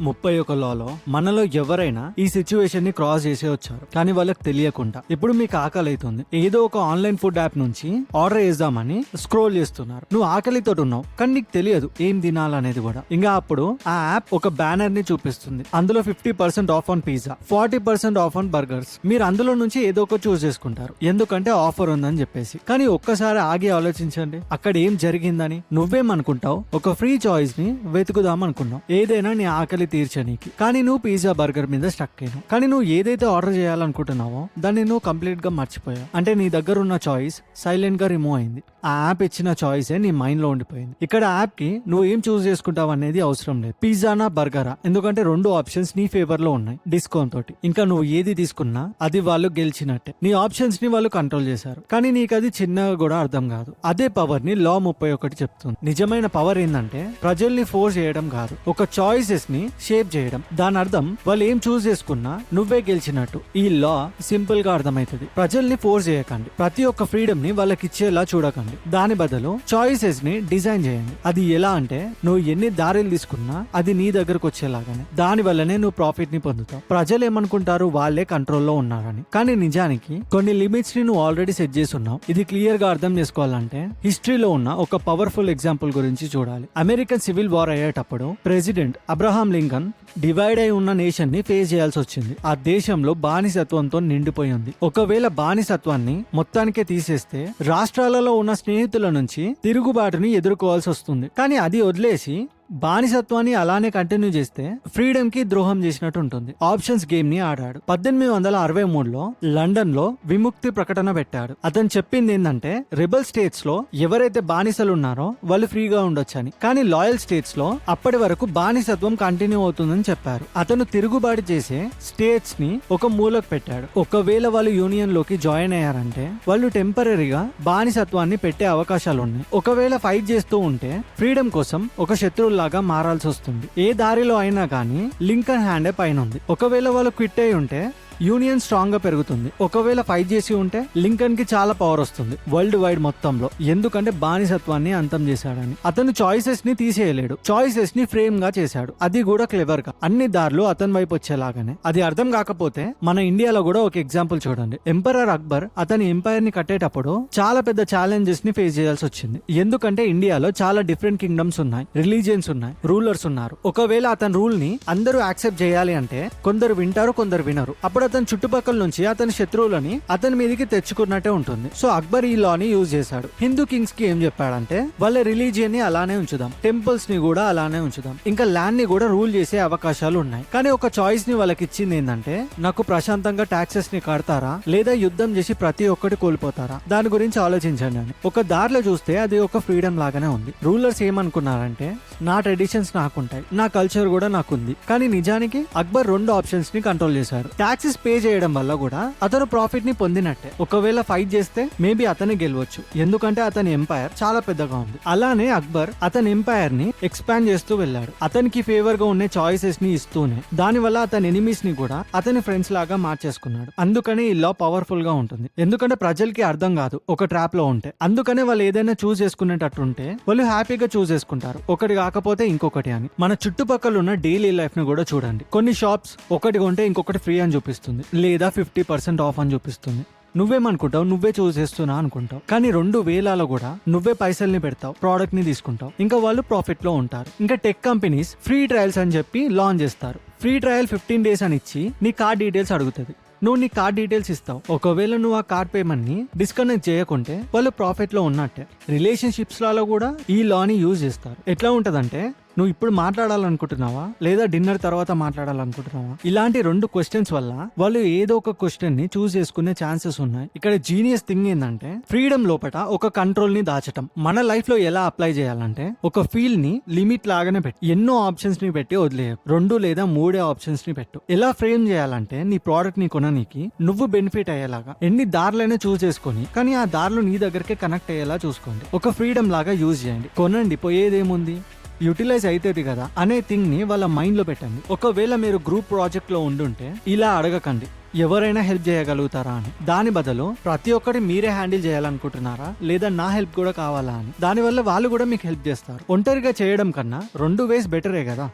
ముప్పై ఒక లోలో మనలో ఎవరైనా ఈ సిచ్యువేషన్ని క్రాస్ చేసే వచ్చారు. కానీ వాళ్ళకి తెలియకుండా. ఇప్పుడు మీకు ఆకలి అవుతుంది ఏదో ఒక ఆన్లైన్ ఫుడ్ యాప్ నుంచి ఆర్డర్ చేద్దామని స్క్రోల్ చేస్తున్నారు. నువ్వు ఆకలితో ఉన్నావు. కానీ నీకు తెలియదు ఏం తినాలనేది కూడా. ఇంకా అప్పుడు ఆ యాప్ ఒక బ్యానర్ని చూపిస్తుంది. అందులో fifty percent off on pizza forty percent off on burgers మీరు అందులో నుంచి ఏదో ఒక చూస్ చేసుకుంటారు. ఎందుకంటే ఆఫర్ ఉందని చెప్పేసి. కానీ ఒక్కసారి ఆగి ఆలోచించండి. అక్కడ ఏం జరిగిందని నువ్వేమనుకుంటావు? ఒక ఫ్రీ చాయిస్ని వెతుకుదాం అనుకున్నావు ఏదైనా నీ ఆకలి తీర్చనీకి కానీ నువ్వు పిజ్జా బర్గర్ మీద స్టక్ అయ్యాను కానీ నువ్వు ఏదైతే ఆర్డర్ చేయాలనుకుంటున్నావో దాన్ని నువ్వు కంప్లీట్గా మర్చిపోయావు. అంటే నీ దగ్గర ఉన్న చాయిస్ సైలెంట్గా రిమూవ్ అయింది. ఆ యాప్ ఇచ్చిన చాయిస్ నీ మైండ్లో ఉండిపోయింది. ఇక్కడ యాప్కి నువ్వు ఏం చూస్ చేసుకుంటావు అనేది అవసరం లేదు. పిజ్జానా బర్గరా ఎందుకంటే రెండు ఆప్షన్స్ నీ ఫేవర్లో ఉన్నాయి డిస్కౌంట్ తోటి. ఇంకా నువ్వు ఏది తీసుకున్నా అది వాళ్ళు గెలిచినట్టే. నీ ఆప్షన్స్ని వాళ్ళు కంట్రోల్ చేశారు. కానీ నీకు అది చిన్నగా కూడా అర్థం కాదు. అదే పవర్ని లా ముప్పై ఒకటి చెప్తుంది. నిజమైన పవర్ ఏంటంటే ప్రజల్ని ఫోర్స్ చేయడం కాదు. ఒక చాయిసెస్ని షేప్ చేయడం. దాని అర్థం వాళ్ళు ఏం చూస్ చేసుకున్నా నువ్వే గెలిచినట్టు. ఈ లా సింపుల్గా అర్థమవుతుంది. ప్రజల్ని ఫోర్స్ చేయకండి. ప్రతి ఒక్క ఫ్రీడమ్ని వాళ్ళకి ఇచ్చేలా చూడకండి. దాని బదులు చాయిసెస్ని డిజైన్ చేయండి. అది ఎలా అంటే నువ్వు ఎన్ని దారిలు తీసుకున్నా అది నీ దగ్గరకు వచ్చేలాగానే. దాని వల్లనే నువ్వు ప్రాఫిట్ని పొందుతావు. ప్రజలు ఏమనుకుంటారు? వాళ్ళే కంట్రోల్లో ఉన్నారని. కానీ నిజానికి కొన్ని లిమిట్స్ని నువ్వు ఆల్రెడీ సెట్ చేసి ఉన్నావు ఇది క్లియర్గా అర్థం చేసుకోవాలంటే హిస్టరీలో ఉన్న ఒక పవర్ఫుల్ ఎగ్జాంపుల్ గురించి చూడాలి. అమెరికన్ సివిల్ వార్ అయ్యేటప్పుడు ప్రెసిడెంట్ అబ్రహాం లింకన్ డివైడ్ అయి ఉన్న నేషన్ని ఫేస్ చేయాల్సి వచ్చింది. ఆ దేశంలో బానిసత్వంతో నిండిపోయి ఉంది ఒకవేళ బానిసత్వాన్ని మొత్తానికే తీసేస్తే రాష్ట్రాలలో ఉన్న స్నేహితుల నుంచి తిరుగుబాటుని ఎదుర్కోవాల్సి వస్తుంది కానీ అది వదిలేసి బానిసత్వాన్ని అలానే కంటిన్యూ చేస్తే ఫ్రీడమ్కి ద్రోహం చేసినట్టు ఉంటుంది. ఆప్షన్స్ గేమ్ని ఆడాడు. పద్దెనిమిది వందల అరవై మూడులో లండన్లో విముక్తి ప్రకటన పెట్టాడు. అతను చెప్పింది ఏంటంటే రిబల్ స్టేట్స్లో ఎవరైతే బానిసలు ఉన్నారో వాళ్ళు ఫ్రీగా ఉండొచ్చని. కానీ లాయల్ స్టేట్స్లో అప్పటి వరకు బానిసత్వం కంటిన్యూ అవుతుందని చెప్పారు. అతను తిరుగుబాటు చేసే స్టేట్స్ని ఒక మూలకు పెట్టాడు. ఒకవేళ వాళ్ళు యూనియన్లోకి జాయిన్ అయ్యారంటే వాళ్ళు టెంపరీగా బానిసత్వాన్ని పెట్టే అవకాశాలు ఉన్నాయి ఒకవేళ ఫైట్ చేస్తూ ఉంటే ఫ్రీడమ్ కోసం ఒక లాగా మారాల్సి వస్తుంది. ఏ దారిలో అయినా కానీ లింకన్ హ్యాండే పైన ఉంది ఒకవేళ వాళ్ళు క్విట్ అయి ఉంటే యూనియన్ స్ట్రాంగ్గా పెరుగుతుంది. ఒకవేళ ఫైట్ చేసి ఉంటే లింకన్కి చాలా పవర్ వస్తుంది. వరల్డ్ వైడ్ మొత్తంలో. ఎందుకంటే బానిసత్వాన్ని అంతం చేశాడని. అతను చాయిసెస్ని తీసేయలేడు. చాయిసెస్ని ఫ్రేమ్గా చేశాడు. అది కూడా క్లెవర్గా అన్ని దారులు అతని వైపు వచ్చేలాగానే. అది అర్థం కాకపోతే మన ఇండియాలో కూడా ఒక ఎగ్జాంపుల్ చూడండి. ఎంపరర్ అక్బర్ అతని ఎంపైర్ని కట్టేటప్పుడు చాలా పెద్ద ఛాలెంజెస్ని ఫేస్ చేయాల్సి వచ్చింది. ఎందుకంటే ఇండియాలో చాలా డిఫరెంట్ కింగ్డమ్స్ ఉన్నాయి. రిలీజియన్స్ ఉన్నాయి. రూలర్స్ ఉన్నారు. ఒకవేళ అతని రూల్ని అందరూ యాక్సెప్ట్ చేయాలి అంటే కొందరు వింటారు కొందరు వినరు. అప్పుడు అతని చుట్టుపక్కల నుంచి అతని శత్రువులని అతని మీదకి తెచ్చుకున్నట్టే ఉంటుంది. సో అక్బర్ ఈ లాని యూజ్ చేశాడు. హిందూ కింగ్స్కి ఏం చెప్పాడంటే వాళ్ళ రిలీజియన్ని అలానే ఉంచుదాం. టెంపుల్స్ని కూడా అలానే ఉంచుదాం. ఇంకా ల్యాండ్ని కూడా రూల్ చేసే అవకాశాలు ఉన్నాయి. కానీ ఒక చాయిస్ని వాళ్ళకి ఇచ్చింది ఏంటంటే నాకు ప్రశాంతంగా టాక్సెస్ని కడతారా? లేదా యుద్ధం చేసి ప్రతి ఒక్కటి కోల్పోతారా? దాని గురించి ఆలోచించండి అని. ఒక దారిలో చూస్తే అది ఒక ఫ్రీడమ్ లాగానే ఉంది. రూలర్స్ ఏమనుకున్నారంటే నా ట్రెడిషన్స్ నాకుంటాయి. నా కల్చర్ కూడా నాకుంది. కానీ నిజానికి అక్బర్ రెండు ఆప్షన్స్ని కంట్రోల్ చేశారు టాక్సెస్ పే చేయడం వల్ల కూడా అతను ప్రాఫిట్ని పొందినట్టే. ఒకవేళ ఫైట్ చేస్తే మేబీ అతనే గెలవచ్చు. ఎందుకంటే అతని ఎంపైర్ చాలా పెద్దగా ఉంది. అలానే అక్బర్ అతని ఎంపైర్ని ఎక్స్పాండ్ చేస్తూ వెళ్ళాడు. అతనికి ఫేవర్గా ఉండే చాయిసెస్ని ఇస్తూనే దాని వల్ల అతని ఎనిమీస్ని కూడా అతని ఫ్రెండ్స్ లాగా మార్చేసుకున్నాడు. అందుకనే ఈ లా పవర్ఫుల్గా ఉంటుంది. ఎందుకంటే ప్రజలకి అర్థం కాదు ఒక ట్రాప్లో ఉంటే. అందుకనే వాళ్ళు ఏదైనా చూస్ చేసుకునేటట్టు ఉంటే వాళ్ళు హ్యాపీగా చూస్ చేసుకుంటారు. ఒకటి కాకపోతే ఇంకొకటి అని. మన చుట్టుపక్కల ఉన్న డైలీ లైఫ్ని కూడా చూడండి. కొన్ని షాప్స్ ఒకటి కొంటే ఇంకొకటి ఫ్రీ అని చూపిస్తుంది. లేదా ఫిఫ్టీ పర్సెంట్ ఆఫ్ అని చూపిస్తుంది. నువ్వేమనుకుంటావు? నువ్వే చూస్ చేస్తున్నా అనుకుంటావు. కానీ రెండు వేలలో కూడా నువ్వే పైసల్ని పెడతావు ప్రోడక్ట్ని తీసుకుంటావు. ఇంకా వాళ్ళు ప్రాఫిట్లో ఉంటారు. ఇంకా టెక్ కంపెనీస్ ఫ్రీ ట్రయల్స్ అని చెప్పి లాంచ్ చేస్తారు. ఫ్రీ ట్రయల్ ఫిఫ్టీన్ డేస్ అని ఇచ్చి నీ కార్డ్ డీటెయిల్స్ అడుగుతుంది. నువ్వు నీ కార్డ్ డీటెయిల్స్ ఇస్తావు. ఒకవేళ నువ్వు ఆ కార్డ్ పేమెంట్ని డిస్కనెక్ట్ చేయకుంటే వాళ్ళు ప్రాఫిట్లో ఉన్నట్టే. రిలేషన్షిప్స్లలో కూడా ఈ లాని యూజ్ చేస్తారు. ఎట్లా ఉంటదంటే నువ్వు ఇప్పుడు మాట్లాడాలనుకుంటున్నావా? లేదా డిన్నర్ తర్వాత మాట్లాడాలనుకుంటున్నావా? ఇలాంటి రెండు క్వశ్చన్స్ వల్ల వాళ్ళు ఏదో ఒక క్వశ్చన్ని చూస్ చేసుకునే ఛాన్సెస్ ఉన్నాయి. ఇక్కడ జీనియస్ థింగ్ ఏంటంటే ఫ్రీడమ్ లోపల ఒక కంట్రోల్ని దాచటం. మన లైఫ్లో ఎలా అప్లై చేయాలంటే ఒక ఫీల్ని లిమిట్ లాగానే పెట్టి. ఎన్నో ఆప్షన్స్ని పెట్టి వదిలేయకు రెండు లేదా మూడే ఆప్షన్స్ని పెట్టు. ఎలా ఫ్రేమ్ చేయాలంటే నీ ప్రోడక్ట్ని కొననీకి నువ్వు బెనిఫిట్ అయ్యేలాగా ఎన్ని దారులైనా చూస్ చేసుకొని కానీ ఆ దారులు నీ దగ్గరికి కనెక్ట్ అయ్యేలా చూసుకోండి. ఒక ఫ్రీడమ్ లాగా యూజ్ చేయండి. కొనండి పోయేదేముంది? యూటిలైజ్ అవుతుంది కదా అనే థింగ్ని వాళ్ళ మైండ్లో పెట్టండి. ఒకవేళ మీరు గ్రూప్ ప్రాజెక్ట్లో ఉండుంటే ఇలా అడగకండి ఎవరైనా హెల్ప్ చేయగలుగుతారా అని. దాని బదులు ప్రతి ఒక్కటి మీరే హ్యాండిల్ చేయాలనుకుంటున్నారా? లేదా నా హెల్ప్ కూడా కావాలా అని. దానివల్ల వాళ్ళు కూడా మీకు హెల్ప్ చేస్తారు. ఒంటరిగా చేయడం కన్నా రెండు వేస్ బెటరే కదా.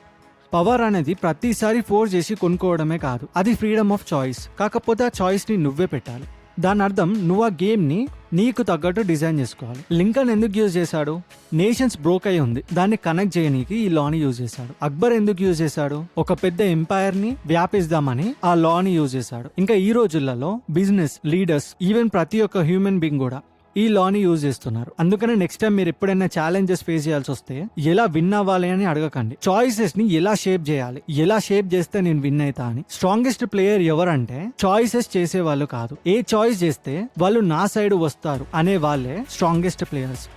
పవర్ అనేది ప్రతిసారి ఫోర్స్ చేసి కొనుక్కోవడమే కాదు. అది ఫ్రీడమ్ ఆఫ్ చాయిస్. కాకపోతే ఆ చాయిస్ని నువ్వే పెట్టాలి. దాని అర్థం నువ్వు ఆ గేమ్ని నీకు తగ్గట్టు డిజైన్ చేసుకోవాలి. లింకన్ ఎందుకు యూజ్ చేశాడు? నేషన్స్ బ్రోక్ అయి ఉంది. దాన్ని కనెక్ట్ చేయనీకి ఈ లాని యూజ్ చేశాడు. అక్బర్ ఎందుకు యూజ్ చేశాడు? ఒక పెద్ద ఎంపైర్ని వ్యాపిస్తామని ఆ లాని యూజ్ చేశాడు. ఇంకా ఈ రోజులలో బిజినెస్ లీడర్స్ ఈవెన్ ప్రతి ఒక్క హ్యూమన్ బీయింగ్ కూడా ఈ లాని యూజ్ చేస్తున్నారు. అందుకనే నెక్స్ట్ టైం మీరు ఎప్పుడైనా ఛాలెంజెస్ ఫేస్ చేయాల్సి వస్తే ఎలా విన్ అవ్వాలి అని అడగకండి. చాయిసెస్ని ఎలా షేప్ చేయాలి? ఎలా షేప్ చేస్తే నేను విన్ అవుతా అని? స్ట్రాంగెస్ట్ ప్లేయర్ ఎవరంటే చాయిసెస్ చేసే వాళ్ళు కాదు. ఏ చాయిస్ చేస్తే వాళ్ళు నా సైడ్ వస్తారు అనే వాళ్ళే స్ట్రాంగెస్ట్ ప్లేయర్స్